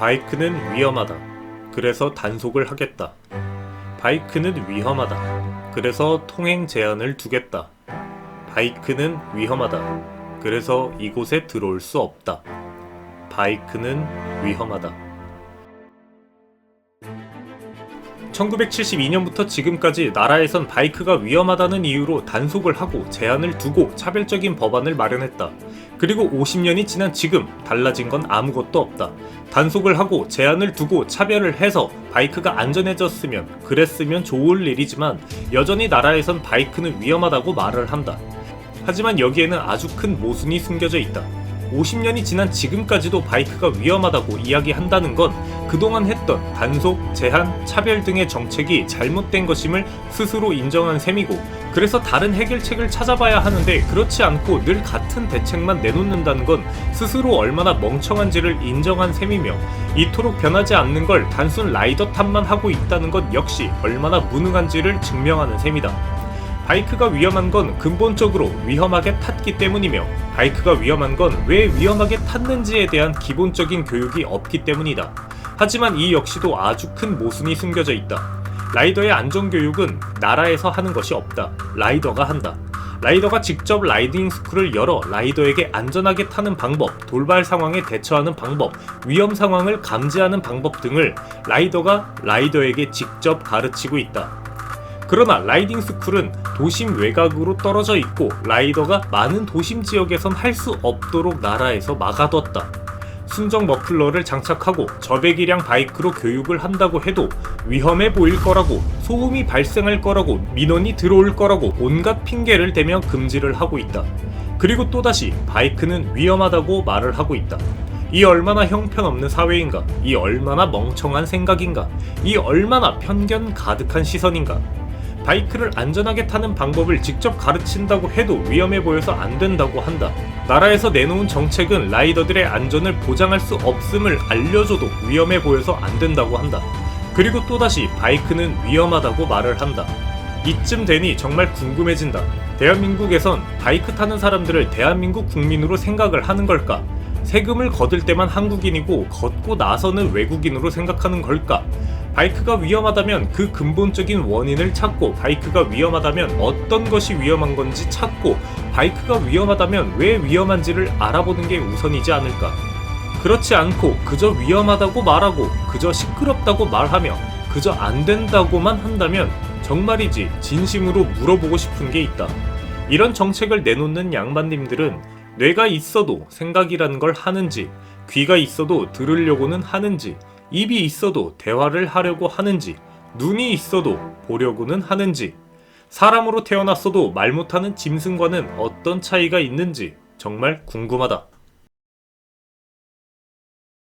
바이크는 위험하다. 그래서 단속을 하겠다. 바이크는 위험하다. 그래서 통행 제한을 두겠다. 바이크는 위험하다. 그래서 이곳에 들어올 수 없다. 바이크는 위험하다. 1972년부터 지금까지 나라에선 바이크가 위험하다는 이유로 단속을 하고 제한을 두고 차별적인 법안을 마련했다. 그리고 50년이 지난 지금 달라진 건 아무것도 없다. 단속을 하고 제한을 두고 차별을 해서 바이크가 안전해졌으면 그랬으면 좋을 일이지만 여전히 나라에선 바이크는 위험하다고 말을 한다. 하지만 여기에는 아주 큰 모순이 숨겨져 있다. 50년이 지난 지금까지도 바이크가 위험하다고 이야기한다는 건 그동안 했던 단속, 제한, 차별 등의 정책이 잘못된 것임을 스스로 인정한 셈이고 그래서 다른 해결책을 찾아봐야 하는데 그렇지 않고 늘 같은 대책만 내놓는다는 건 스스로 얼마나 멍청한지를 인정한 셈이며 이토록 변하지 않는 걸 단순 라이더 탓만 하고 있다는 것 역시 얼마나 무능한지를 증명하는 셈이다. 바이크가 위험한 건 근본적으로 위험하게 탔기 때문이며 바이크가 위험한 건 왜 위험하게 탔는지에 대한 기본적인 교육이 없기 때문이다. 하지만 이 역시도 아주 큰 모순이 숨겨져 있다. 라이더의 안전교육은 나라에서 하는 것이 없다. 라이더가 한다. 라이더가 직접 라이딩 스쿨을 열어 라이더에게 안전하게 타는 방법, 돌발 상황에 대처하는 방법, 위험 상황을 감지하는 방법 등을 라이더가 라이더에게 직접 가르치고 있다. 그러나 라이딩 스쿨은 도심 외곽으로 떨어져 있고 라이더가 많은 도심 지역에선 할 수 없도록 나라에서 막아뒀다. 순정 머플러를 장착하고 저배기량 바이크로 교육을 한다고 해도 위험해 보일 거라고 소음이 발생할 거라고 민원이 들어올 거라고 온갖 핑계를 대며 금지를 하고 있다. 그리고 또다시 바이크는 위험하다고 말을 하고 있다. 이 얼마나 형편없는 사회인가? 이 얼마나 멍청한 생각인가? 이 얼마나 편견 가득한 시선인가? 바이크를 안전하게 타는 방법을 직접 가르친다고 해도 위험해 보여서 안 된다고 한다. 나라에서 내놓은 정책은 라이더들의 안전을 보장할 수 없음을 알려줘도 위험해 보여서 안 된다고 한다. 그리고 또다시 바이크는 위험하다고 말을 한다. 이쯤 되니 정말 궁금해진다. 대한민국에선 바이크 타는 사람들을 대한민국 국민으로 생각을 하는 걸까? 세금을 거둘 때만 한국인이고 걷고 나서는 외국인으로 생각하는 걸까? 바이크가 위험하다면 그 근본적인 원인을 찾고 바이크가 위험하다면 어떤 것이 위험한 건지 찾고 바이크가 위험하다면 왜 위험한지를 알아보는 게 우선이지 않을까? 그렇지 않고 그저 위험하다고 말하고 그저 시끄럽다고 말하며 그저 안 된다고만 한다면 정말이지 진심으로 물어보고 싶은 게 있다. 이런 정책을 내놓는 양반님들은 뇌가 있어도 생각이라는 걸 하는지 귀가 있어도 들으려고는 하는지 입이 있어도 대화를 하려고 하는지, 눈이 있어도 보려고는 하는지, 사람으로 태어났어도 말 못하는 짐승과는 어떤 차이가 있는지 정말 궁금하다.